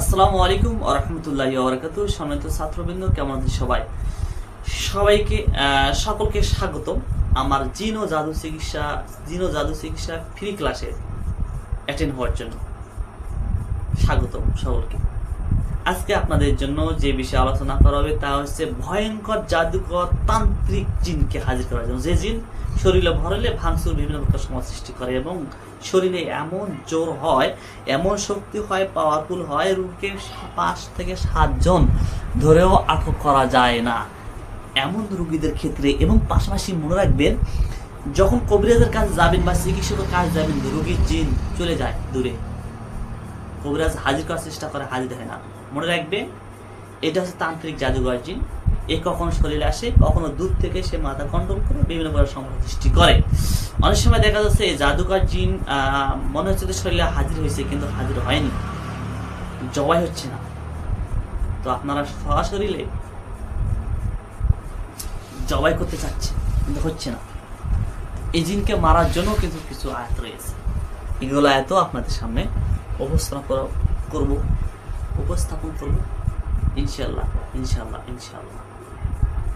আসসালামু আলাইকুম আরহামতুল্লাহ ওবরাকাত সম্মানিত ছাত্রবৃন্দ, কেমন আছেন সবাই? সবাইকে সকলকে স্বাগত আমার জিন জাদু চিকিৎসা, জিন জাদু চিকিৎসা ফ্রি ক্লাসে অ্যাটেন্ড হওয়ার জন্য স্বাগতম সকলকে। আজকে আপনাদের জন্য যে বিষয়ে আলোচনা করা হবে তা হচ্ছে ভয়ঙ্কর জাদুকর তান্ত্রিক জিনকে হাজির করার জন্য। যে জিন শরীরে ভরলে ভাঙচুর বিভিন্ন প্রকার সমস্যা সৃষ্টি করে এবং শরীরে এমন জোর হয়, এমন শক্তি হয় পাওয়ারফুল হয়, রোগীকে পাঁচ থেকে সাতজন ধরেও আটক করা যায় না। এমন রুগীদের ক্ষেত্রে এবং পাশাপাশি মনে রাখবেন, যখন কবিরাজের কাছে যাবেন বা চিকিৎসকের কাছে যাবেন রুগীর জিন চলে যায় দূরে। কবিরাজ হাজির করার চেষ্টা করে, হাজির হয় না। মনে রাখবে এটা হচ্ছে তান্ত্রিক জাদুঘর জিন। এ কখনো শরীরে আসে, কখনো দূর থেকে সে মাথা কন্ট্রোল করে বিভিন্ন প্রকার সমস্যা সৃষ্টি করে। অনেক সময় দেখা যাচ্ছে এই জাদুকর জিন মনে হচ্ছে যে শরীরে হাজির হয়েছে, কিন্তু হাজির হয়নি। জবাই হচ্ছে না। তো আপনারা সরাসরিলে জবাই করতে চাচ্ছে কিন্তু হচ্ছে না। এই জিনকে মারার জন্য কিন্তু কিছু আয়াত রয়েছে। এগুলো আয়াতও আপনাদের সামনে উপস্থাপন করা- করব, উপস্থাপন করব ইনশাল্লাহ ইনশাল্লাহ ইনশাল্লাহ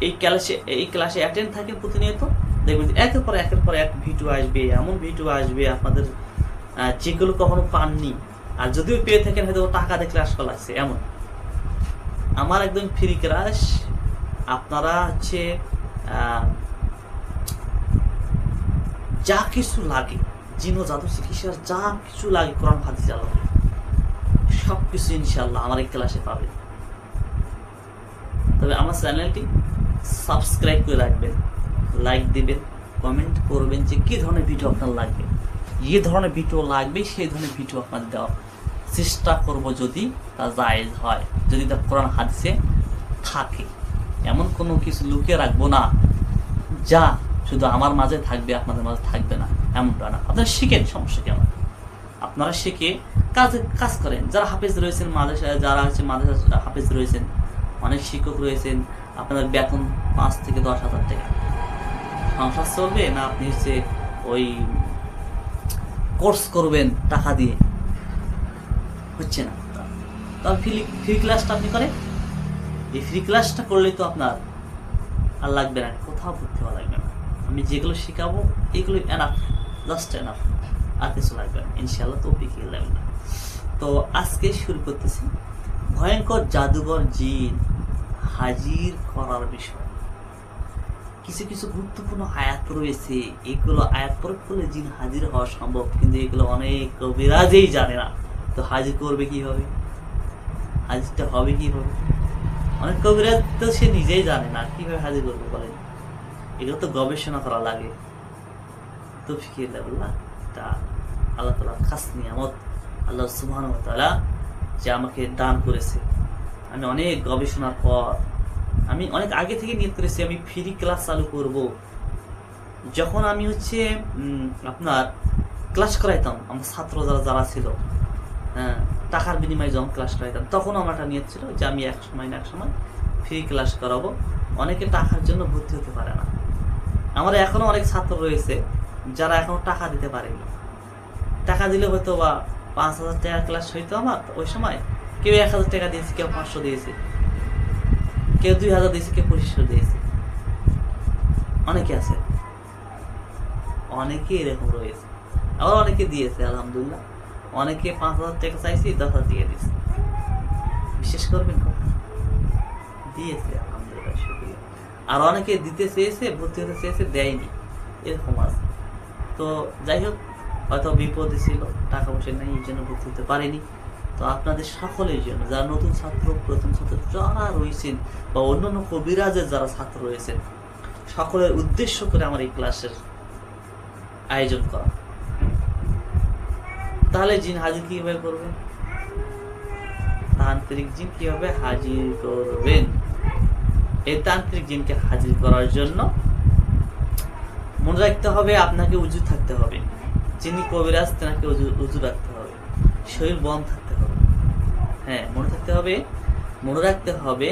এই ক্লাসে এই ক্লাসে অ্যাটেন্ড থাকেন প্রতিনিয়ত। দেখবেন একের পর একের পর এক ভিডিও আসবে, এমন ভিডিও আসবে আপনাদের যেগুলো কখনো পাননি। আর যদিও পেয়ে থাকেন, হয়তো টাকা দিয়ে ক্লাস লাগছে, এমন। আমার একদম ফ্রি ক্লাস আপনারা হচ্ছে যা কিছু লাগে জিন জাদু চিকিৎসার যা কিছু লাগে কোরআন হাদিস আল্লাহ সব কিছু ইনশাল্লাহ আমার এই ক্লাসে পাবে তবে আমার চ্যানেলটি সাবস্ক্রাইব করে রাখবেন লাইক দেবেন কমেন্ট করবেন যে কী ধরনের ভিডিও আপনার লাগবে। যে ধরনের ভিডিও লাগবে, সেই ধরনের ভিডিও আপনার দেওয়ার চেষ্টা করব যদি তা জায়েজ হয়, যদি তা কোরআন হাদিসে থাকে। এমন কোনো কিছু লুকিয়ে রাখব না যা শুধু আমার মাঝে থাকবে, আপনাদের মাঝে থাকবে না, এমনটা না। আপনারা শিখেন, সমস্যা কেমন আপনারা শিখে কাজে, কাজ করেন। যারা হাফেজ রয়েছেন মাদ্রাসায়, যারা হচ্ছে মাদ্রাসা হাফেজ রয়েছেন, অনেক শিক্ষক রয়েছেন আপনাদের বেতন পাঁচ থেকে দশ হাজার টাকা। সংসার চলবে না আপনি হচ্ছে ওই কোর্স করবেন টাকা দিয়ে? হচ্ছে না। তবে ফ্রি ফ্রি ক্লাসটা আপনি করেন। এই ফ্রি ক্লাসটা করলেই তো আপনার আর লাগবে না, কোথাও ভর্তি হওয়া লাগবে না। আমি যেগুলো শেখাবো, এগুলো এনাফ জাস্ট এনাফ আর কিছু লাগবে না। ইনশাল্লাহ তো পিকে লাগবে না তো আজকে শুরু করতেছি। ভয়ঙ্কর জাদুঘর জিন। হাজির করার বিষয়। কিছু কিছু গুরুত্বপূর্ণ আয়াত রয়েছে। এগুলো আয়াত প্রয়োগ করলে জিন হাজির হওয়া সম্ভব, কিন্তু এগুলো অনেক কবিরাজেই জানে না। তো হাজির করবে কীভাবে? হাজিরটা হবে কীভাবে? অনেক কবিরাজ তো সে নিজেই জানে না, কীভাবে হাজির করবে বলেন? এগুলো তো গবেষণা করা লাগে। তো ফিকির না তা আল্লাহ তালা খাস নিয়ামত, আল্লাহ সুবহান তালা যে আমাকে দান করেছে। আমি অনেক গবেষণার পর আমি অনেক আগে থেকে নিয়ত করেছি, আমি ফ্রি ক্লাস চালু করব। যখন আমি হচ্ছে আপনার ক্লাস করাইতাম, আমার ছাত্র যারা যারা ছিল হ্যাঁ টাকার বিনিময়ে যখন ক্লাস করাইতাম, তখন আমার একটা নিয়ত ছিল যে আমি এক সময় না এক সময় ফ্রি ক্লাস করাবো। অনেকে টাকার জন্য ভর্তি হতে পারে না। আমার এখনও অনেক ছাত্র রয়েছে, যারা এখনও টাকা দিতে পারেনি। টাকা দিলে হয়তো বা পাঁচ হাজার টাকা ক্লাস হইতো আমার ওই সময়। কেউ এক হাজার টাকা দিয়েছে, কেউ পাঁচশো দিয়েছে। কেউ দুই হাজার দিয়েছে, কেউ পঁচিশশো দিয়েছে। অনেকে আছে। অনেকে এরকম রয়েছে। আবার অনেকে দিয়েছে, আলহামদুলিল্লাহ। অনেকে পাঁচ হাজার টাকা চাইছি, দশ হাজার দিয়ে দিয়েছে। বিশেষ করবেন কথা? দিয়েছে, আলহামদুলিল্লাহ, শুক্রিয়া। আর অনেকে দিতে চেয়েছে, ভর্তি হতে চেয়েছে, দেয়নি। এরকম আছে। তো যাই হোক, হয়তো বিপদে ছিল, টাকা পয়সা নেই, এই জন্য ভর্তি হতে পারেনি। তো আপনাদের সকলের জন্য, যারা নতুন ছাত্র, প্রথম ছাত্র, যারা রয়েছেন বা অন্যান্য কবিরাজের যারা ছাত্র রয়েছেন, সকলের উদ্দেশ্য করে আমার এই ক্লাসের আয়োজন করা। তাহলে জিন হাজির কীভাবে করবেন? তান্ত্রিক জিন কীভাবে হাজির করবেন? এই তান্ত্রিক জিনকে হাজির করার জন্য মনে রাখতে হবে, আপনাকে উজু থাকতে হবে। যিনি কবিরাজ তেনাকে উজু রাখতে হবে। শরীর বন্ধ হ্যাঁ মনে থাকতে হবে, মনে রাখতে হবে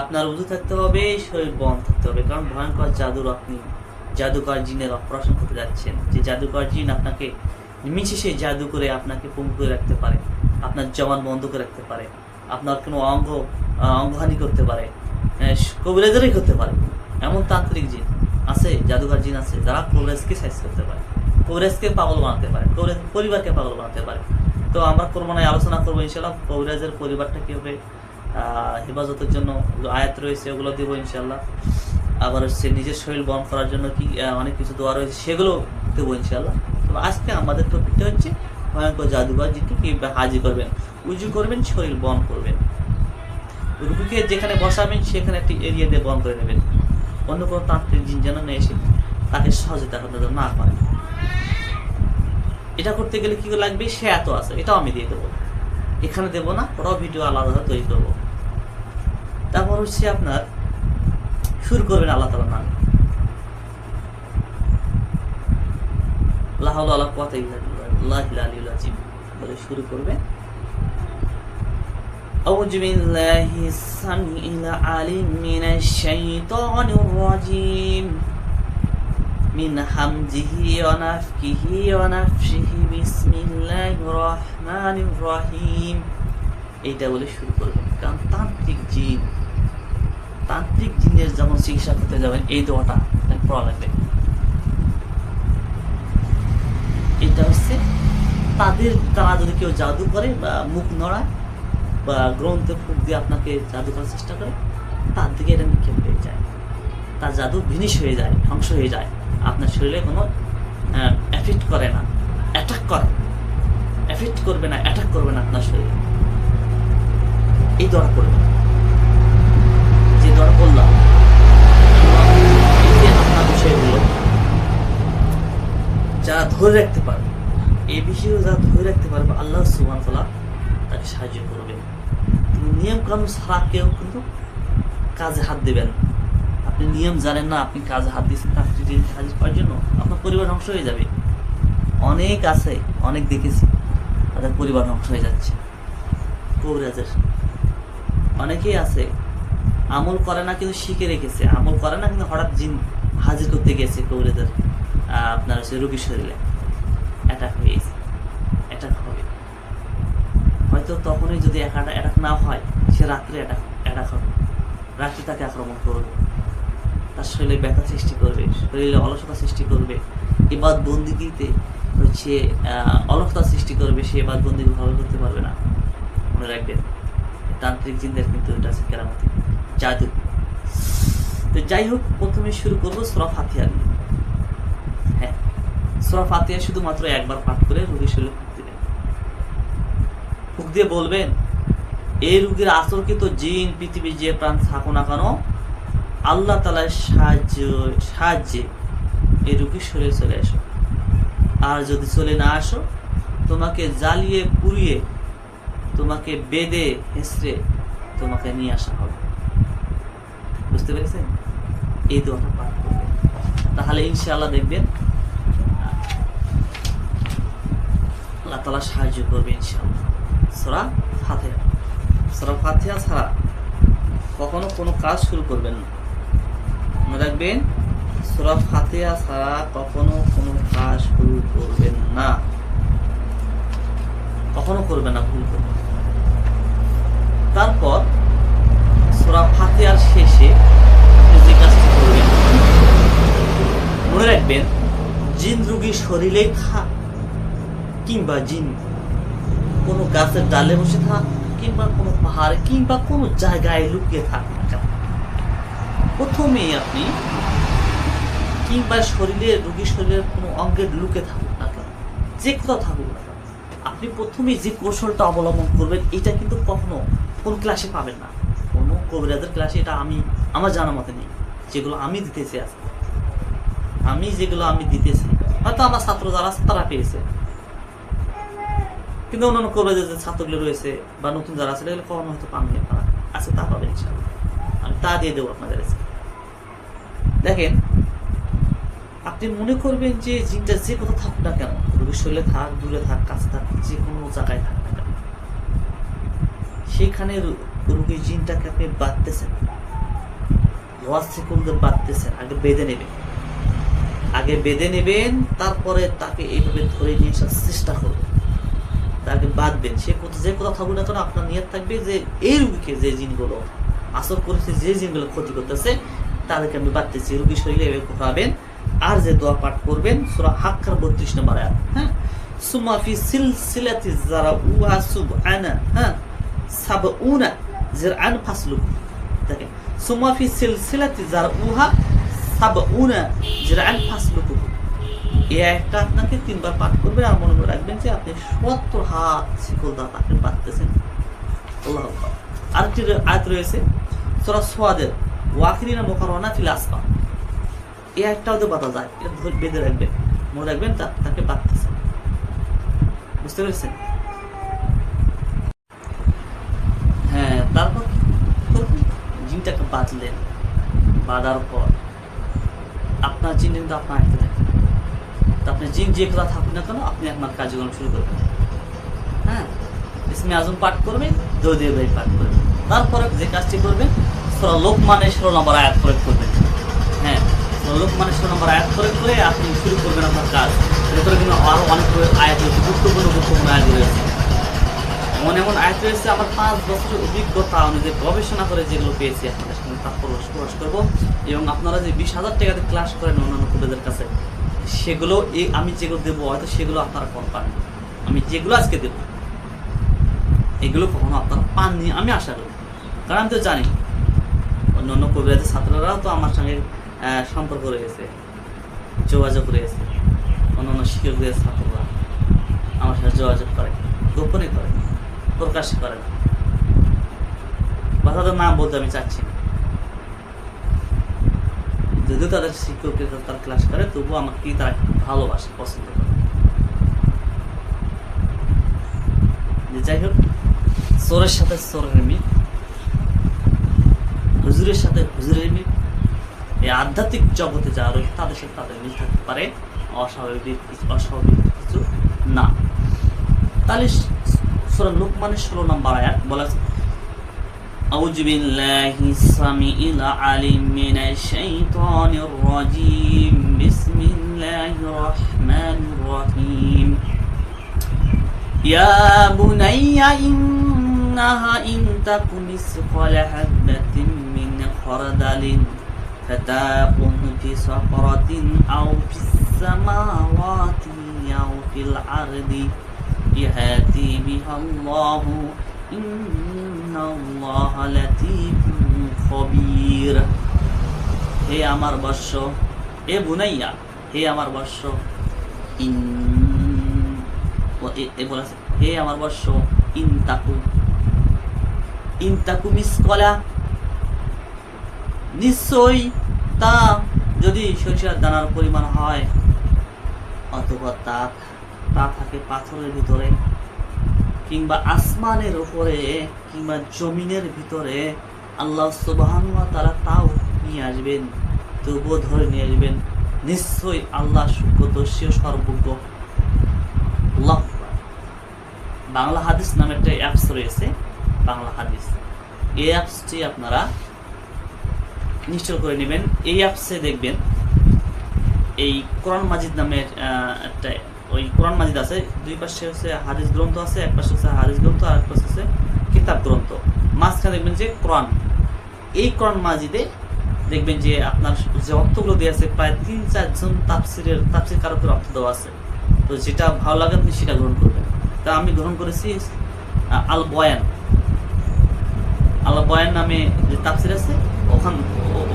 আপনার উজু থাকতে হবে, শরীর বন্ধ থাকতে হবে, কারণ ভয়ঙ্কর জাদুর আপনি, জাদুকর জিনের অপারেশন করতে যাচ্ছেন। যে জাদুকর জিন আপনাকে নিমিষে সে জাদু করে আপনাকে পঙ্গু করে রাখতে পারে, আপনার জবান বন্ধ করে রাখতে পারে, আপনার কোনো অঙ্গ অঙ্গহানি করতে পারে কবিরাজেরই করতে পারে। এমন তান্ত্রিক জিন আছে জাদুঘর জিন আছে, যারা কবিরাজকে সাইজ করতে পারে কবিরাজকে পাগল বানাতে পারে কবিরাজ পরিবারকে পাগল বানাতে পারে। তো আমরা করবোনায় আলোচনা করব ইনশাল্লাহ কবিরাজের পরিবারটা কীভাবে হেফাজতের জন্য আয়াত রয়েছে ওগুলো দেবো ইনশাল্লাহ আবার হচ্ছে নিজের শরীর বহন করার জন্য কি অনেক কিছু দেওয়া রয়েছে, সেগুলো দেবো ইনশাল্লাহ তো আজকে আমাদের টপিকটা হচ্ছে ভয়ঙ্কর জাদুঘর যেটি কীভাবে হাজির করবেন, উজু করবেন, শরীর বহন করবেন। রুগীকে যেখানে বসাবেন, সেখানে একটি এরিয়া দিয়ে বন্ধ করে নেবেন। অন্য কোনো তান্ত্রিক জিন যেন না এসে তাকে সহজে যেন না পারে এটা করতে গেলে কি লাগবে সে এত আছে এটাও আমি দিয়ে দেবো এখানে দেবো না ওটাও ভিডিও আলাদা তৈরি করবো তারপর হচ্ছে আপনার শুরু করবেন আল্লাহ তালার নামে লাহাউল আল্লাহ কথা বলে শুরু করবে أعوذ بالله السميع العليم من الشيطان الرجيم من حمده ونفكه ونفشه بسم الله الرحمن الرحيم এইটা বলে শুরু করবেন কারণ তান্ত্রিক জিন তান্ত্রিক জিনের যেমন চিকিৎসা করতে যাবেন এই দোয়াটা পড়া লাগবে এটা হচ্ছে তাদের তারা যদি কেউ জাদু করে বা মুখ নড়ায় বা গ্রন্থে ফুক দিয়ে আপনাকে জাদু করার চেষ্টা করে তার দিকে এটা নিক্ষেপ হয়ে যায় তার জাদু ভিনিশ হয়ে যায় ধ্বংস হয়ে যায় আপনার শরীরে কোনো এফেক্ট করে না। অ্যাটাক করে। এফেক্ট করবে না অ্যাটাক করবে না আপনার শরীরে। এই দরা করবে যে এই যে আপনার বিষয়গুলো, যারা ধরে রাখতে পারবে, এই বিষয়গুলো যারা ধরে রাখতে পারবে, আল্লাহ সুবান তাকে সাহায্য করবে কিন্তু নিয়ম কানুন ছাড়া কেউ কিন্তু কাজে হাত দেবেন। আপনি নিয়ম জানেন না, আপনি কাজে হাত দিয়েছেন যদি হাজির করার জন্য আপনার পরিবার ধ্বংস হয়ে যাবে। অনেক আছে, অনেক দেখেছি তাদের পরিবার ধ্বংস হয়ে যাচ্ছে। কবিরাজের অনেকেই আছে, আমল করে না কিন্তু শিখে রেখেছে। আমল করে না কিন্তু হঠাৎ জিন হাজির করতে গেছে কবিরাজের আপনার হচ্ছে রোগীর শরীরে। অ্যাটাক হয়ে গেছে অ্যাটাক হবে। হয়তো তখনই যদি অ্যাটাক না হয়, সে রাত্রে অ্যাটাক অ্যাটাক হবে। রাত্রে তাকে আক্রমণ করবে। তার শরীরে ব্যথা সৃষ্টি করবে, শরীরে অলসতা সৃষ্টি করবে। এবার বন্দিগিতে হচ্ছে অলসতা সৃষ্টি করবে, সে এবার বন্দি ভালো করতে পারবে না। মনে রাখবেন, তান্ত্রিক জিনদের কিন্তু এটা আছে কেরামতি, জাদু। তো যাই হোক, প্রথমে শুরু করব সরা ফাতিহা দিয়ে হ্যাঁ সরা ফাতিহা শুধুমাত্র একবার পাঠ করে রোগীর শরীরে ফুক দিবেন ফুক দিয়ে বলবেন এই রোগীর আচরকৃত জিন, পৃথিবীর যে প্রাণ থাকো না কেন আল্লাহ তালার সাহায্য, সাহায্যে এই রোগীর সরে চলে আসো। আর যদি চলে না আসো, তোমাকে জ্বালিয়ে, পুড়িয়ে, তোমাকে বেদে হেসড়ে তোমাকে নিয়ে আসা হবে। বুঝতে পেরেছেন? এই দোয়াটা পাঠ করবেন। তাহলে ইনশাআল্লাহ দেখবেন, আল্লাহ তালা সাহায্য করবে ইনশাআল্লাহ। সরা ফাতেহা। সরা ফাতেহা ছাড়া কখনো কোনো কাজ শুরু করবেন না। মনে রাখবেন, সরা ফাতেহা ছাড়া কখনো কোনো কাজ শুরু করবেন না। কখনো করবেন না, ভুল করবেন তারপর সূরা ফাতিহার শেষে যে কাজটি করবেন, মনে রাখবেন, জিন রুগী শরীরেই থাক কিংবা জিন কোনো গাছের ডালে বসে থাক কিংবা কোনো পাহাড়ে কিংবা কোনো জায়গায় লুকিয়ে থাক প্রথমেই আপনি কিংবা শরীরে, রুগীর শরীরের কোনো অঙ্গের লুকে থাকুক না কেন, যে কোথাও থাকুক না কেন, আপনি প্রথমেই যে কৌশলটা অবলম্বন করবেন, এটা কিন্তু কখনো কোন ক্লাসে পাবেন না। কোনো কবিরাজের ক্লাসে এটা আমি, আমার জানা মতে নেই। যেগুলো আমি দিতেছি আজকে। আমি যেগুলো আমি দিতেছি, হয়তো আমার ছাত্র যারা আছে, তারা পেয়েছে। কিন্তু অন্যান্য কবিরাজের যে ছাত্রগুলো রয়েছে বা নতুন যারা আছে, এগুলো কখনো হয়তো পাননি আপনারা। আছে তা পাবেন ইনশাআল্লাহ। আমি তা দিয়ে দেবো আপনাদের দেখেন, আপনি মনে করবেন যে জিনটা যে কোথাও থাক না কেন শরীরে থাক, দূরে থাক, কাছে থাক, যে কোনো জায়গায় থাক না কেন, সেখানে রোগীর জিনটাকে আপনি বাঁধতেছেন। লোয়ার সেকুন্ডে বাঁধতেছেন, আগে বেঁধে নেবেন। আগে বেঁধে নেবেন, তারপরে তাকে এইভাবে ধরে নিয়ে আসার চেষ্টা করবেন। তাকে বাঁধবেন। সে কোথা, যে কথা থাকুক না কেন, আপনার নিয়ত থাকবে যে এই রুগীকে যে জিনগুলো আসর করেছে, যে জিনগুলো ক্ষতি করতেছে তাদেরকে আমি বাঁধতেছি রুগী শরীরে এভাবে ঘোরাবেন আর যে দোয়া পাঠ করবেন, সুরা হাক্কার বত্রিশ নম্বর হ্যাঁ? সুমা ফি সিলসিলাতি যারা উহা সুবহানা হ্যাঁ? সাবউনা জিরআন ফাসলুক দেখেন সুমা ফি সিলসিলাতি যারা উহা সাবউনা জিরআন ফাসলুক এই একটা আপনাকে তিনবার পাঠ করবেন আর মনে রাখবেন যে আপনি সত্তর হাত শিকল দা তাকে পাততেছেন আল্লাহ আরেকটি আয়াত রয়েছে, সূরা সোয়াদের। ওয়াকিরিনা মুকাররানা ফিল আসফা। এই একটাও তো বাতা যায়, এটা ধরে বেঁধে রাখবেন মনে রাখবেন তা তাকে বাঁধতেছেন বুঝতে পেরেছেন? হ্যাঁ তারপর? জিনটাকে বাঁধলেন, বাঁধার পর আপনার জিন কিন্তু আপনার হাতে থাকে। আপনি জিন যে কথা থাকুন না কেন, আপনি আপনার কার্যক্রম শুরু করবেন। হ্যাঁ ইসমে আজম পাঠ করবেন, দৌদিয়ে ভাই পাঠ করবেন। তারপরে যে কাজটি করবেন সুরা লোকমানের ষোলো নম্বর আয়াত প্রয়োগ করবেন। হ্যাঁ লোকমানের ষোলো নম্বর আয়াত প্রয়োগ করে আপনি শুরু করবেন আপনার কাজ। ভেতরে কিন্তু আরও অনেক আয়াত রয়েছে, গুরুত্বপূর্ণ গুরুত্বপূর্ণ আয়াত রয়েছে। এমন এমন আয়াত রয়েছে, আমার পাঁচ বছরের অভিজ্ঞতা অনুযায়ী গবেষণা করে যেগুলো পেয়েছি, আপনাদের সঙ্গে তা প্রকাশ করব। এবং আপনারা যে বিশ হাজার টাকাতে ক্লাস করেন অন্যান্য কলেজের কাছে, সেগুলো এই আমি যেগুলো দেবো, হয়তো সেগুলো আপনারা কম পাবেন। আমি যেগুলো আজকে দেবো, এগুলো কখনো আপনারা পাননি, আমি আশা করি। কারণ আমি তো জানি অন্য অন্য কবিরাজের ছাত্ররাও তো আমার সঙ্গে সম্পর্ক রয়েছে, যোগাযোগ রয়েছে অন্য অন্য শিক্ষকদের ছাত্ররা আমার সাথে যোগাযোগ করে, গোপনে করে প্রকাশ করে না। বা তাদের নাম বলতে আমি চাচ্ছি না। যদিও তাদের শিক্ষকের তার ক্লাস করে, তবুও আমাকে তারা ভালোবাসে, পছন্দ করে। যাই হোক, চোরের সাথে চোরের মিল। হুজুরের সাথে হুজুরের মিল এই আধ্যাত্মিক জগতে যারা রয়েছে তাদের সাথে তাদের মিল থাকতে পারে অস্বাভাবিক কিছু- অস্বাভাবিক কিছু না তাহলে সুরা লোকমানের ষোলো নম্বর আয়াত বলা আছে أعوذ بالله السميع العليم من الشيطان الرجيم بسم الله الرحمن الرحيم يا بني إنها إن تك مثقال حبة من خردل فتكن في صخرة أو في السماوات أو في الأرض يأتي بها الله إن الله لطيف خبير হে আমার বর্ষ এ বুনাইয়া হে আমার বর্ষ ইন ও এ- এ বলেছে হে আমার বর্ষ ইন তাকু ইন তাকু মিসকলা নিশ্চয়ই তা যদি সরিষার দানার পরিমাণ হয়, অথবা তা তা থাকে পাথরের ভিতরে, কিংবা আসমানের ওপরে কিংবা জমিনের ভিতরে, আল্লাহ সুবাহান তারা তাও নিয়ে আসবেন, তবুও ধরে নিয়ে আসবেন, নিশ্চয়ই আল্লাহ সুখদর্শী ও সর্বজ্ঞ। বাংলা হাদিস নামে একটা অ্যাপস রয়েছে, বাংলা হাদিস। এই অ্যাপসটি আপনারা ইনস্টল করে নেবেন। এই অ্যাপসে দেখবেন, এই কোরআন মাজিদ নামের একটা, ওই কোরআন মাজিদ আছে। দুই পাশে হচ্ছে হাদিস গ্রন্থ আছে, এক পাশে হচ্ছে হাদিস গ্রন্থ, আর এক পাশে হচ্ছে কিতাব গ্রন্থ। মাঝখানে দেখবেন যে কোরআন। এই কোরআন মাজিদে দেখবেন যে আপনার যে অর্থগুলো দেওয়া আছে, প্রায় তিন চারজন তাফসিরের, তাফসির কারকের অর্থ দেওয়া আছে। তো যেটা ভালো লাগে, আপনি সেটা গ্রহণ করবেন। তা আমি গ্রহণ করেছি আল বয়ান আল বয়ান নামে যে তাফসির আছে ওখান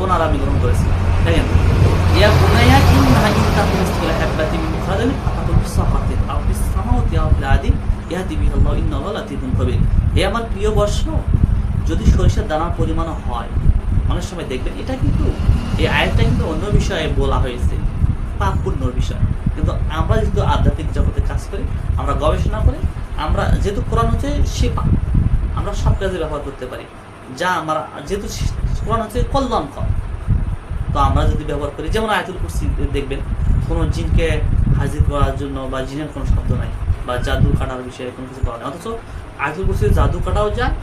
ওনার গ্রহণ করেছি। দেখেন ইয়া বুনাইয়া ইন তাকু মিসকালা হাববাতিন মিন খারদালিন ফাতাকুন ফিস সাখাতিন আও ফিস আও আমার প্রিয় বর্ষ, যদি সরিষার দানার পরিমাণ হয়, অনেক সময় দেখবেন এটা কিন্তু, এই আয়াতটা কিন্তু অন্য বিষয়ে বলা হয়েছে পাপ পুণ্যর বিষয়। কিন্তু আমরা যেহেতু আধ্যাত্মিক জগতে কাজ করি, আমরা গবেষণা করি, আমরা যেহেতু কোরআন হচ্ছে শেফা আমরা সব কাজে ব্যবহার করতে পারি। যা আমরা যেহেতু কোরআন হচ্ছে কল্যাণকর তো আমরা যদি ব্যবহার করি, যেমন আয়াতুল কুরসি দেখবেন, কোনো জিনকে হাজির করার জন্য বা জিনের কোনো শব্দ নাই, বা জাদু কাটার বিষয়ে কোনো কিছু করা নেই। অথচ আয়াতুল কুরসি জাদু কাটাও যায়,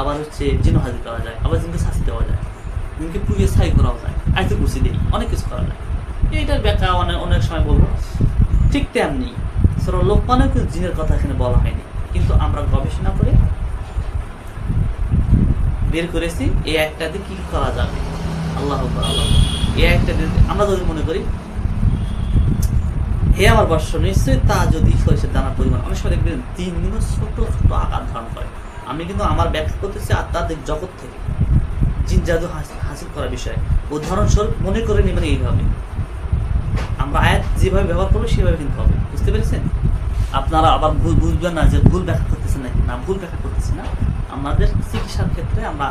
আবার হচ্ছে জিনও হাজির করা যায়, আবার জিনকে শাস্তি দেওয়া যায়, জিনকে পুড়িয়ে ছাই করাও যায়। আয়াতুল কুরসি দিয়ে অনেক কিছু করা যায়। এইটার ব্যাখ্যা অনেক অনেক সময় বলব। ঠিক তেমনি, সর লোকমানেও কিন্তু জিনের কথা এখানে বলা হয়নি। কিন্তু আমরা গবেষণা করে বের করেছি, এই একটাতে কি করা যাবে? আল্লাহ আল্লাহ এই একটা আমরা যদি মনে করি, হে আমার বর্ষ নিশ্চয়ই তা যদি সরিষার দানার পরিমাণ। অনেক সময় দেখবেন, তিন দিনও ছোট ছোট আকার ধারণ করে। আমি কিন্তু আমার ব্যাখ্যা করতেছি আত্মাদের জগৎ থেকে। জিন জাদু হাসিল করার বিষয়। উদাহরণস্বরূপ, মনে করে নেবেন এইভাবে। আমরা আয়াত যেভাবে ব্যবহার করব, সেভাবে কিন্তু হবে। বুঝতে পেরেছেন? আপনারা আবার ভুল, বুঝবেন না যে ভুল ব্যাখ্যা করতেছেন না, ভুল ব্যাখ্যা করতেছি না। আমাদের চিকিৎসার ক্ষেত্রে আমরা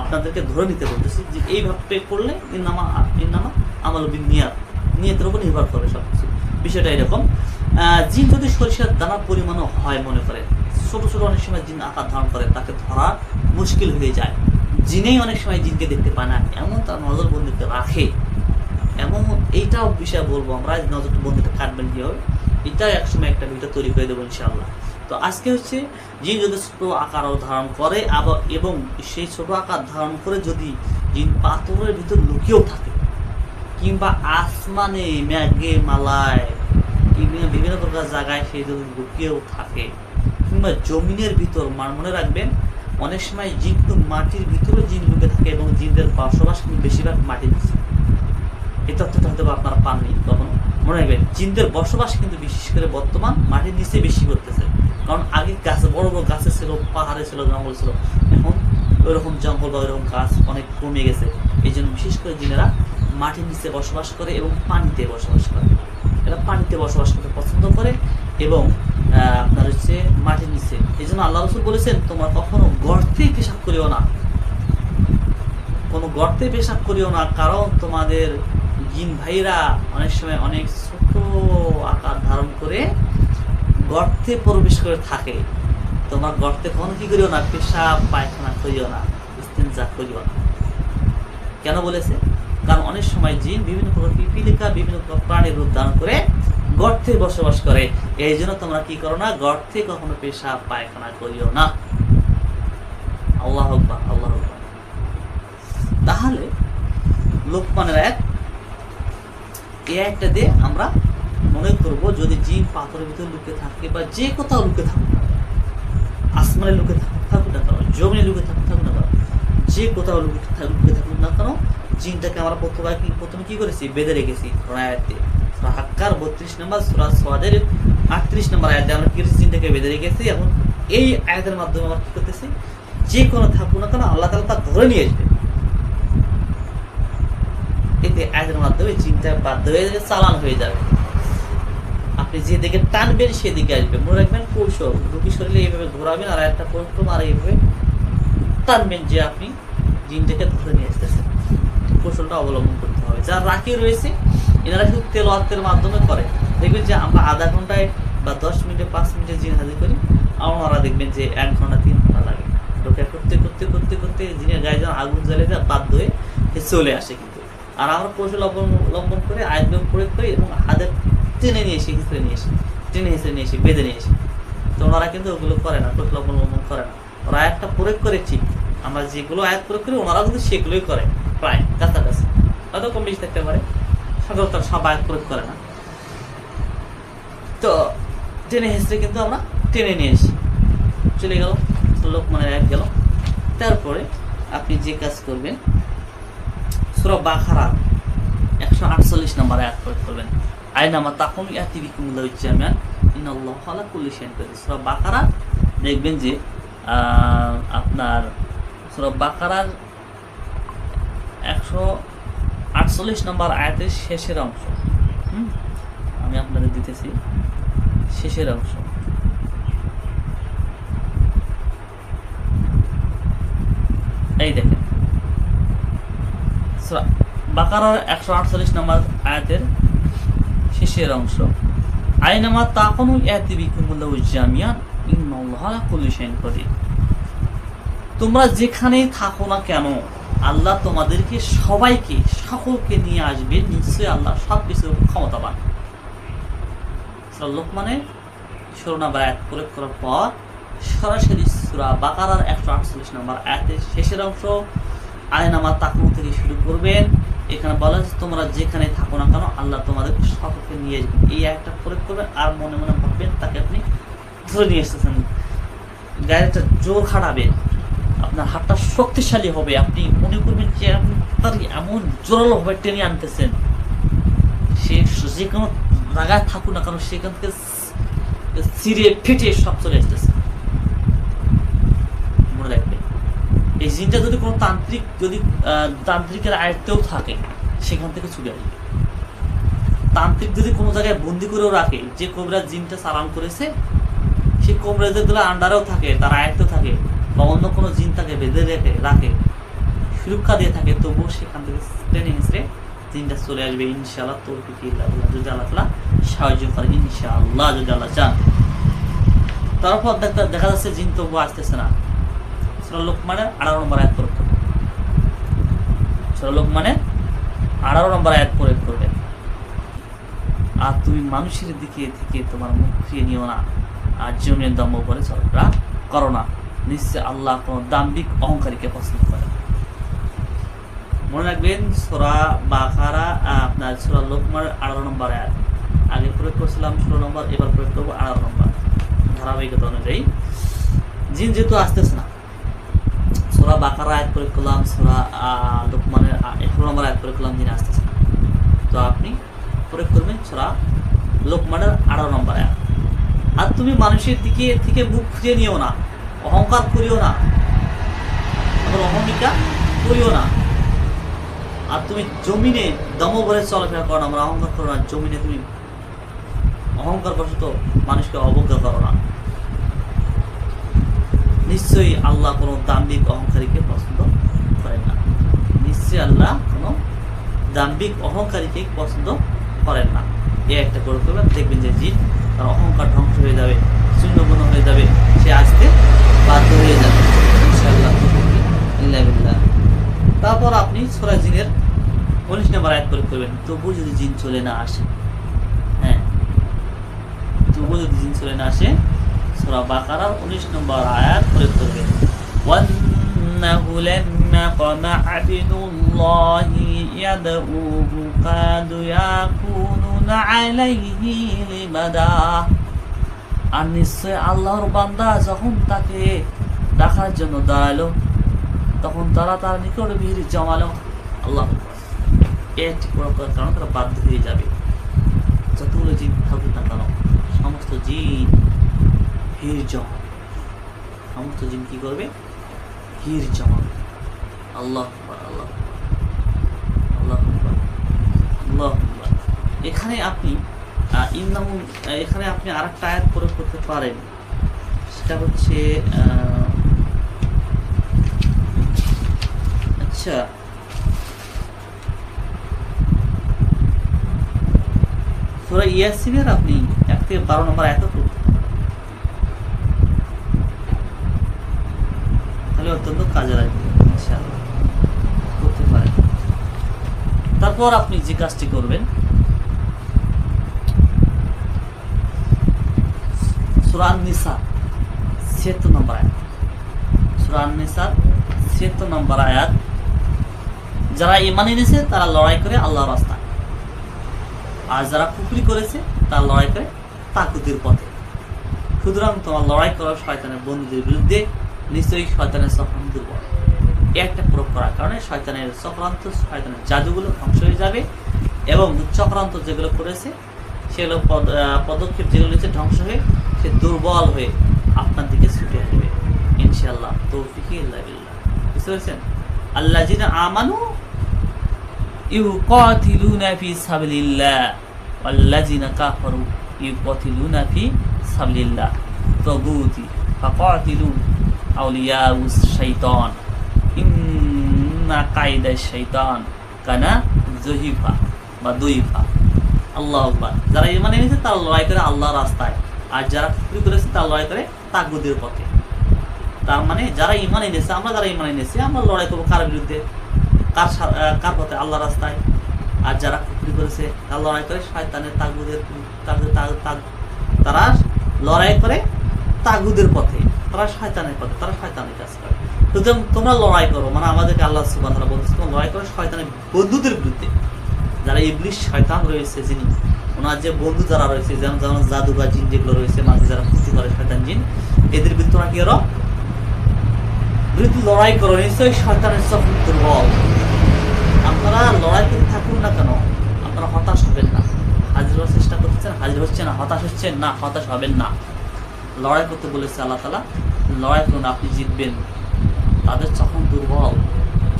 আপনাদেরকে ধরে নিতে বলতেছি যে এইভাবে করলে ইনামা ইনামা আমল নিয়াত নিয়তের উপর নির্ভর করে সব কিছু বিষয়টা এরকম। জিন যদি সরিষার দানার পরিমাণও হয় মনে করে, ছোট ছোট অনেক সময় জিন আকার ধারণ করে, তাকে ধরা মুশকিল হয়ে যায়। জিনেই অনেক সময় জিনকে দেখতে পায় না, এমন তার নজরবন্দিতে রাখে। এমন এইটাও বিষয় বলব আমরা নজর বন্দিটা কাটবেন কি হবে এটা একসময় একটা ভিডিও তৈরি করে দেবো ইনশাআল্লাহ। তো আজকে হচ্ছে জিন যদি ছোট আকার ধারণ করে, আবার এবং সেই ছোট আকার ধারণ করে যদি জিন পাথরের ভিতর লুকিয়েও থাকে, কিংবা আসমানে ম্যাগে মালায় কিংবা বিভিন্ন প্রকার জায়গায় সেই যদি লুকিয়েও থাকে, কিংবা জমিনের ভিতর, মান মনে রাখবেন, অনেক সময় জিন কিন্তু মাটির ভিতরে জিন লুকে থাকে এবং জিনদের বসবাস কিন্তু বেশিরভাগ মাটির নিচে এই তথ্যটা হয়তো আপনারা পাননি কখনো। মনে রাখবেন, জিনদের বসবাস কিন্তু বিশেষ করে বর্তমান মাটির নিচে বেশি করতেছে। কারণ আগে গাছে, বড় বড় গাছে ছিল, পাহাড়ে ছিল, জঙ্গল ছিল। এখন ওইরকম জঙ্গল বা ওইরকম গাছ অনেক কমে গেছে। এই জন্য বিশেষ করে জিনেরা মাটির নিচে বসবাস করে এবং পানিতে বসবাস করে। এরা পানিতে বসবাস করতে পছন্দ করে এবং আপনার হচ্ছে মাটির নিচে। এই জন্য আল্লাহ রসুল বলেছেন, তোমার কখনো গর্তে পেশাব করিও না। কোনো গর্তে পেশাব করিও না, কারণ তোমাদের জিন ভাইরা অনেক সময় অনেক ছোট আকার ধারণ করে গর্তে প্রবেশ করে থাকে। তোমার গর্তে কখনো কি করিও না, পেশাব, পায়খানা করিও না, ইস্তেঞ্জা করিও না। কেন বলেছে? কারণ অনেক সময় জিন বিভিন্ন প্রকার পিপিলিকা, বিভিন্ন প্রাণীর রূপ ধারণ করে গর্তে বসবাস করে। এই জন্য তোমরা কি করো না, গর্তে কখনো পেশাব, পায়খানা করিও না। আল্লাহ আল্লাহ। তাহলে লোকমানের এক একটা দিয়ে আমরা মনে করব যদি জিন পাথরের ভিতরে লুকে থাকে বা যে কোথাও লুকে থাকুক আসমানে লুকে থাকুক না কেন, জমিনে লুকে থাকুক থাকুক না কেন, যে কোথাও লুকে লুকে থাকুক না কেন, জিনটাকে আমরা প্রথমে কি প্রথমে কি করেছি? বেঁধে রেখেছি আয়াতে হাক্কার বত্রিশ নম্বর, সুরা সোয়াদের আটত্রিশ নম্বর আয়াতে আমরা কি করেছি? জিনটাকে বেঁধে রেখেছি এখন এই আয়াতের মাধ্যমে আমরা কি করতেছি? যে কোনো থাকুক না কেন, আল্লাহ তালা তা ধরে নিয়ে আসবে। এতে আয়াতের মাধ্যমে চিন্তা বাধ্য হয়ে চালান হয়ে যাবে। আপনি যেদিকে টানবেন সেদিকে আসবে মনে রাখবেন কৌশল রুগী শরীরে এইভাবে ঘোরাবেন আর একটা পরিক্রম আর এইভাবে টানবেন যে আপনি জিনটাকে ধরে নিয়ে আসতেছেন। কৌশলটা অবলম্বন করতে হবে। যার রাখি রয়েছে, এনারা শুধু তেল অর্থের মাধ্যমে করে। দেখবেন যে আমরা আধা ঘন্টায় বা দশ মিনিটে, পাঁচ মিনিটে জিন হাজির করি। ওনারা দেখবেন যে এক ঘণ্টা, তিন ঘণ্টা লাগে। রোকেয়া করতে করতে করতে করতে জিনের গায়ে যখন আগুন জ্বালে যায়, বাধ্য হয়ে চলে আসে কিন্তু। আর আমরা কৌশল অবলম্বন করে আয়তন প্রয়োগ করি এবং হাতের টেনে নিয়ে এসে হিসেবে নিয়ে এসে টেনে হিসেবে নিয়ে এসে বেঁধে নিয়ে এসে তো ওনারা কিন্তু ওগুলো করে না কৌশল অবলম্বন করে না। ওরা আয়াতটা প্রয়োগ করে ঠিক আমরা যেগুলো আয়াত প্রয়োগ করি, ওনারা কিন্তু সেগুলোই করে, প্রায়, কাছাকাছি। হয়তো কম বেশি থাকতে পারে। সাধারণত সব আয়াত প্রয়োগ করে না। তো টেনে হেসে কিন্তু আমরা টেনে নিয়ে এসি চলে গেল লোক মানে এক গেল। তারপরে আপনি যে কাজ করবেন, সুরা বাখারা একশো আটচল্লিশ নম্বর আয়াত প্রয়োগ করবেন আইনামা তাকুম ইয়াতি বিকুমুল্লাহ জামিয়ান ইনাল্লাহ আলা কুল্লি শাইইন কাদির। সূরা বাকারা দেখবেন যে আপনার সূরা বাকারার একশো আটচল্লিশ নম্বর আয়াতের শেষের অংশ? আমি আপনাদের দিতেছি শেষের অংশ। এই দেখেন। বাকারার একশো আটচল্লিশ নম্বর আয়াতের শেষের অংশ? আইনামা তাকুনু ইয়াতি বিকুমুল্লাহ জামিয়ান ইন্নাল্লাহ কুল্লি শাইইন কাদির। তোমরা যেখানেই থাকো না কেন, আল্লাহ তোমাদেরকে সবাইকে, সকলকে নিয়ে আসবে, নিশ্চয়ই আল্লাহ সব কিছুর ক্ষমতাবান। সূরা লোকমানের ষোলো নম্বর আয়াত প্রয়োগ করার পর সরাসরি সুরা বাকারার একশো আটচল্লিশ নম্বর আয়াতের শেষের অংশ আয়নামা তাকুন থেকে শুরু করবেন। এখানে বলা হচ্ছে তোমরা যেখানে থাকো না কেন, আল্লাহ তোমাদের সকলকে নিয়ে আসবেন এই একটা প্রয়োগ করবেন আর মনে মনে ভাববেন, তাকে আপনি ধরে নিয়ে এসেছেন। গাড়িটা জোর খাটাবে আপনার হাতটা শক্তিশালী হবে। আপনি মনে করবেন যে আপনার এমন জোরালোভাবে টেনে আনতেছেন। সে যে কোনো জায়গায় থাকুক না কেন, সেখান থেকে ছিঁড়ে ফেটে সব চলে আসতেছে মনে রাখবে এই জিনটা যদি কোনো তান্ত্রিক, যদি তান্ত্রিকের আয়ত্তেও থাকে, সেখান থেকে ছুটে আসবে। তান্ত্রিক যদি কোনো জায়গায় বন্দি করেও রাখে, যে কোবরা জিনটা চালান করেছে, সেই কোবরাজেরগুলো আন্ডারেও থাকে, তার আয়ত্তেও থাকে, বা অন্য কোনো জিন তাকে বেঁধে রেখে, রাখে, সুরক্ষা দিয়ে থাকে, তবুও সেখান থেকে টেনে হিসেবে জিনটা চলে আসবে, ইনশাআল্লাহ তো যদি আল্লাহ সাহায্য করে, ইনশাআল্লাহ, যদি আল্লাহ চান। তারপর দেখা যাচ্ছে জিন তবুও আসতেছে না। সুরা লোকমানের আঠারো নম্বর আয়াত প্রয়োগ করবে। সুরা লোকমানের আঠারো নম্বর আয়াত প্রয়োগ করবে। আর তুমি মানুষের দিকে থেকে তোমার মুখ ফিরিয়ে নিও না। আর জমির দম্ভ করে চলাফেরা করো না। নিশ্চয় আল্লাহ কোনো দাম্ভিক অহংকারীকে পছন্দ করে। মনে রাখবেন, সোরা বাকারা আপনার সোরা লোকমার আঠারো নম্বর আয়াত। আগে প্রয়োগ করছিলাম ষোলো নম্বর, এবার প্রয়োগ করব আঠারো নম্বর। ধারাবাহিকতা অনুযায়ী। জিন যেহেতু আসতেছে না সোরা বাকারা আয়াত প্রয়োগ করলাম সোরা লোকমানের এগারো নম্বর আয়াত প্রয়োগ করলাম জিন আসতেছে তো আপনি প্রয়োগ করবেন সোরা লোকমানের আঠারো নম্বর আয়াত আর তুমি মানুষের দিকে থেকে মুখ ফিরিয়ে নিও না, অহংকার করিও না, আবার অহমিকা করিও না। আর তুমি জমিনে দম ভরে চলাফেরা করো না, আমরা অহংকার করো না, জমিনে তুমি অহংকার বশত মানুষকে অবজ্ঞা করো না। নিশ্চয়ই আল্লাহ কোনো দাম্ভিক অহংকারীকে পছন্দ করেন না। নিশ্চয়ই আল্লাহ কোনো দাম্ভিক অহংকারীকে পছন্দ করেন না। এ একটা করে করবেন দেখবেন যে জিন তার অহংকার ধ্বংস হয়ে যাবে শূন্যগুণ হয়ে যাবে, সে আসতে বাধ্য হয়ে যাবে। ইনশাআল্লাহ। তারপর আপনি সোরা জিনের উনিশ নম্বর আয়াত প্রয়োগ করবেন তবু যদি জিন চলে না আসে। হ্যাঁ। তবু যদি জিন চলে না আসে সোরা বাকারার উনিশ নম্বর আয়াত প্রয়োগ করবেন وأنه لما قمع عبد الله يدعوه كادوا يكونون عليه لبدا আর নিশ্চয় আল্লাহর বান্দা যখন তাকে ডাকার জন্য দাঁড়ালো তখন তারা তার নিকট ভিড় জমালো আল্লাহ একটি করার কারণে তারা বাধ্য হয়ে যাবে যতগুলো জিন থাকুক না কেন সমস্ত জিন ভিড় জমা সমস্ত জিন কি করবে? ভিড় জমা আল্লাহ আল্লাহ আল্লাহ আল্লাহ এখানে আপনি আহ, এখানে আপনি আর একটা আয়াত প্রয়োগ করতে পারেন। সেটা হচ্ছে আচ্ছা। সুরা ইয়াসিনের আপনি এক থেকে বারো নম্বর এত তাহলে অত্যন্ত কাজে লাগবে তারপর আপনি যে কাজটি করবেন যারা ইমান এনেছে, তারা লড়াই করে আল্লাহর রাস্তায়। আর যারা কুকরি করেছে, তারা লড়াই করে তাকুতির পথে। সুতরাং তোমার লড়াই করো শয়তানের বন্ধুদের বিরুদ্ধে নিশ্চয়ই শয়তানের চক্রান্ত দুর্বল। একটা প্রয়োগ করার কারণে শয়তানের চক্রান্ত, শয়তানের জাদুগুলো ধ্বংস হয়ে যাবে এবং চক্রান্ত যেগুলো করেছে, সেগুলো পদ- পদক্ষেপ যেগুলো নিচ্ছে ধ্বংস হয়ে সে দুর্বল হয়ে আপনার দিকে ছুটে আসবে। ইনশাল্লাহ তৌফিকি ইল্লা বুঝতে পেরেছেন? আল্লাহ জিনা আমানু ইউ ইউকাতিলুনা ফি সাবিলিল্লাহ, ওয়াল্লাযিনা কাফারু ইউকাতিলুনা ফি সাবিলিল্লাহ। তাগুতি ফাকাতিলু আউলিয়াউস শাইতান। ইন্না কাইদা শাইতান কানা জহিফা বা দুইফা। আল্লাহ আকবার। যারা ইমান এনেছে, তারা লড়াই করে আল্লাহর রাস্তায়। আর যারা কুফরি করেছে, তারা লড়াই করে তাগুদের পথে। তার মানে যারা ইমান এনেছে, আমরা যারা ইমান এনেছি, আমরা লড়াই করব কার বিরুদ্ধে? কার কার পথে? আল্লাহ রাস্তায়। আর যারা কুফরি করেছে, তারা লড়াই করে শয়তানের তাগুদের তাগু- তাগু- তাগ- তারা লড়াই করে তাগুদের পথে। তারা শয়তানের পথে, তারা শয়তানের কাজ করে। যেমন তোমরা লড়াই করো মানে আমাদেরকে আল্লাহ সুবাহ বলতেছে তোমরা লড়াই করো শয়তানের বন্ধুদের বিরুদ্ধে। যারা ইবলিশ শয়তান রয়েছে, যিনি ওনার যে বন্ধু যারা রয়েছে, যেমন যেমন জাদুঘর জিন যেগুলো রয়েছে, মাঝে যারা ক্ষতি করে শয়তান জিন, এদের বিরুদ্ধে ওনার কি করো? বিরুদ্ধে লড়াই করো, নিশ্চয়ই শয়তানের সব দুর্বল আপনারা লড়াই করে থাকুন না কেন? আপনারা হতাশ হবেন না। হাজির হওয়ার চেষ্টা করছেন, হাজির হচ্ছে না, হতাশ হচ্ছেন না, হতাশ হবেন না। লড়াই করতে বলেছে আল্লাহ তালা লড়াই করুন, আপনি জিতবেন। তাদের যখন দুর্বল।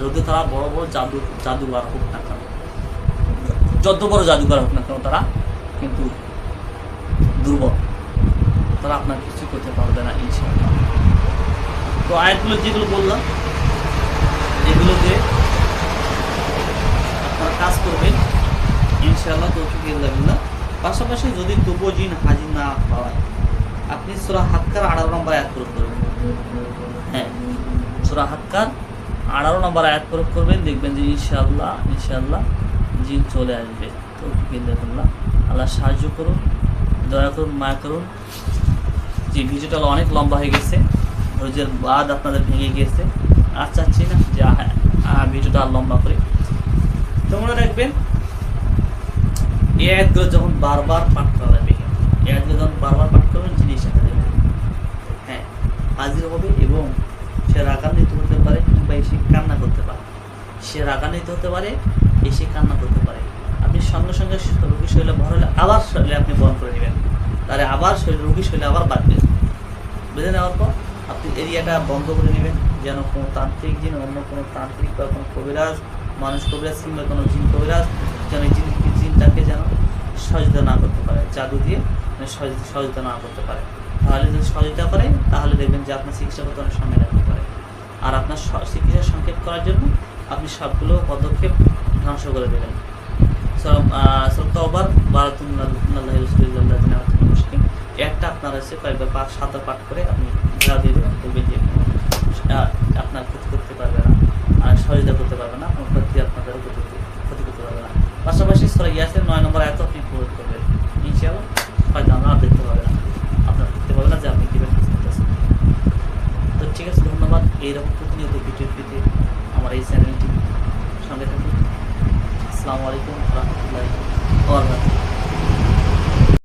যদি তারা বড় বড় জাদু, জাদুঘর হোক না কেন, যত বড় জাদুঘর হোক না কেন, তারা কিন্তু দুর্বল। তারা আপনার কিছু করতে পারবে না এই ইনশাআল্লাহ। তো আয়াতগুলো যেগুলো বললাম এগুলোতে আপনারা কাজ করবেন, ইনশাআল্লাহ ইল্লাহ পাশাপাশি যদি তবুও জিন হাজির না পাওয়ায় আপনি সুরা হাক্কার আঠারো নম্বর আয়াত প্রয়োগ করবেন হ্যাঁ সুরা হাক্কার আঠারো নম্বর আয়াত প্রয়োগ করবেন দেখবেন যে ইনশাআল্লাহ ইনশাআল্লাহ জিন চলে আসবে। তৌফিক ইল্লাহ আল্লাহ সাহায্য করুন, দয়া করুন, মায়া করুন। যে ভিডিওটা অনেক লম্বা হয়ে গেছে, ধৈর্যের বাদ আপনাদের ভেঙে গিয়েছে আর চাচ্ছি না যে ভিডিওটা আর লম্বা করে। তো মনে রাখবেন, এই আয়াতগুলো যখন বারবার পাঠ করা যাবে এই আয়াতগুলো যখন বারবার পাঠ করবেন দেখা যাবে হ্যাঁ হাজির হবে এবং সে রাগান্বিত হতে পারে কিংবা এসে কান্না করতে পারে। সে রাগান্বিত হতে পারে, এসে কান্না করতে পারে। আপনি সঙ্গে সঙ্গে রোগী শরীরে ভর হলে আবার শরীরে আপনি বহন করে নেবেন। তাহলে আবার শরীর রোগী শরীরে আবার বাঁধবেন বেঁধে নেওয়ার পর আপনি এরিয়াটা বন্ধ করে নেবেন, যেন কোনো তান্ত্রিক জিন, অন্য কোনো তান্ত্রিক বা কোনো কবিরাজ, মানুষ কবিরাজ কিংবা কোনো জিন কবিরাজ, যেন এই জিন জিনটাকে যেন সহযোগিতা না করতে পারে। জাদু দিয়ে মানে সহযোগিতা না করতে পারে। তাহলে যদি সহযোগিতা করে তাহলে দেখবেন যে আপনার চিকিৎসা করতে অনেক সময় লাগতে পারে। আর আপনার চিকিৎসা সংক্ষেপ করার জন্য আপনি সবগুলো পদক্ষেপ ধ্বংস করে দেবেন। সবার বারাতুল্লাহ মুশকিল একটা আপনার হচ্ছে কয়েকবার পাঠ, সাতটা পাঠ করে আপনি ঘেরা দিয়ে দেবেন। দেখবেন যে আপনার ক্ষতি করতে পারবে না, আর সহযোগিতা করতে পারবে না, আপনার ক্ষতি আপনাদের ক্ষতি করতে- পারবে না। পাশাপাশি সরা ইয়াসের নয় নম্বর এত আপনি প্রয়োগ করবেন ইনশাআল্লাহ হয়তো আমরা আর দেখতে পাবে না আপনার দেখতে পাবে না যে আপনি কীভাবে কাজ করতেছেন তো ঠিক আছে ধন্যবাদ এইরকম প্রতিনিয়ত ভিডিও পেতে আমার এই চ্যানেলটি সঙ্গে থাকুন। আসসালামু আলাইকুম রহমতুল্লাহ